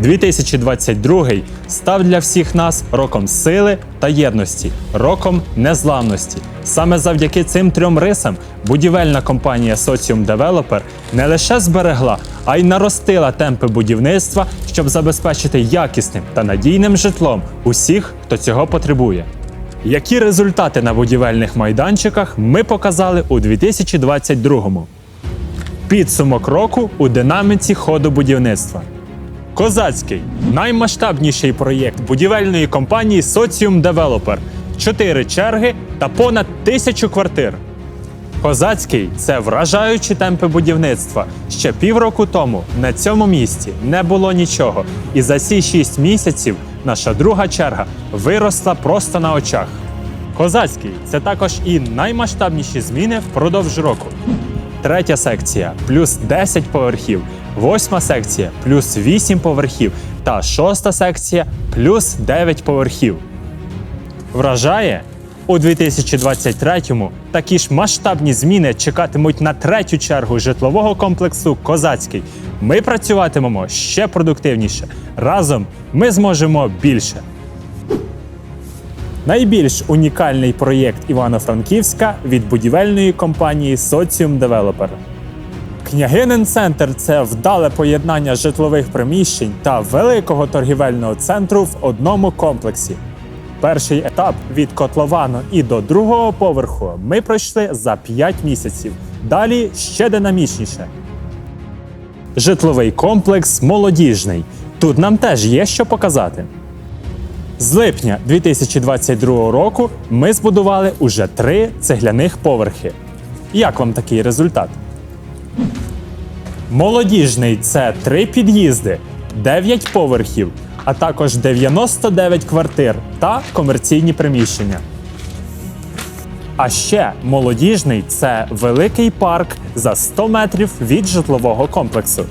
2022 став для всіх нас роком сили та єдності, роком незламності. Саме завдяки цим трьом рисам будівельна компанія Socium Developer не лише зберегла, а й наростила темпи будівництва, щоб забезпечити якісним та надійним житлом усіх, хто цього потребує. Які результати на будівельних майданчиках ми показали у 2022-му? Підсумок року у динаміці ходу будівництва. Козацький наймасштабніший проєкт будівельної компанії Socium Developer. Чотири черги та понад тисячу квартир. Козацький це вражаючі темпи будівництва. Ще півроку тому на цьому місці не було нічого. І за ці шість місяців наша друга черга виросла просто на очах. Козацький це також і наймасштабніші зміни впродовж року. Третя секція плюс 10 поверхів, восьма секція плюс 8 поверхів та шоста секція плюс 9 поверхів. Вражає? У 2023-му такі ж масштабні зміни чекатимуть на третю чергу житлового комплексу Козацький. Ми працюватимемо ще продуктивніше. Разом ми зможемо більше. Найбільш унікальний проєкт Івано-Франківська від будівельної компанії Socium Developer. Княгинин центр це вдале поєднання житлових приміщень та великого торгівельного центру в одному комплексі. Перший етап від котловану і до другого поверху ми пройшли за 5 місяців. Далі ще динамічніше. Житловий комплекс молодіжний. Тут нам теж є що показати. З липня 2022 року ми збудували уже три цегляних поверхи. Як вам такий результат? Молодіжний це три під'їзди, 9 поверхів, а також 99 квартир та комерційні приміщення. А ще молодіжний це великий парк за 100 метрів від житлового комплексу.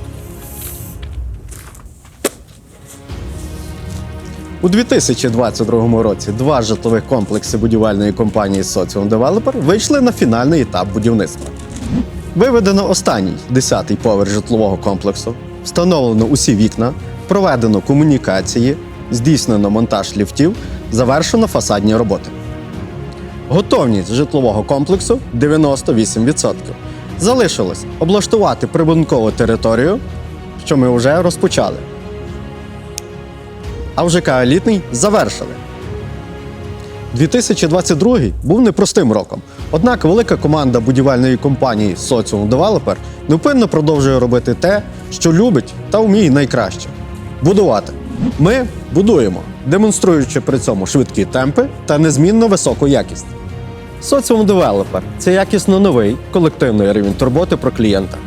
У 2022 році два житлових комплекси будівельної компанії Socium Developer вийшли на фінальний етап будівництва. Виведено останній 10-й поверх житлового комплексу, встановлено усі вікна, проведено комунікації, здійснено монтаж ліфтів, завершено фасадні роботи. Готовність житлового комплексу 98%. Залишилось облаштувати прибудинкову територію, що ми вже розпочали а в ЖК завершили. 2022 був непростим роком. Однак велика команда будівельної компанії Socium Developer невпинно продовжує робити те, що любить та вміє найкраще будувати. Ми будуємо, демонструючи при цьому швидкі темпи та незмінно високу якість. Socium Developer – це якісно новий колективний рівень турботи про клієнта.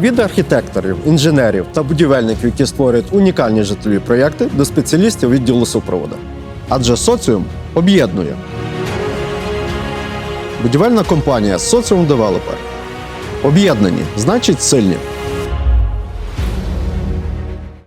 Від архітекторів, інженерів та будівельників, які створюють унікальні житлові проєкти, до спеціалістів відділу супроводу. Адже соціум об'єднує. Будівельна компанія Соціум Девелопер. Об'єднані значить сильні.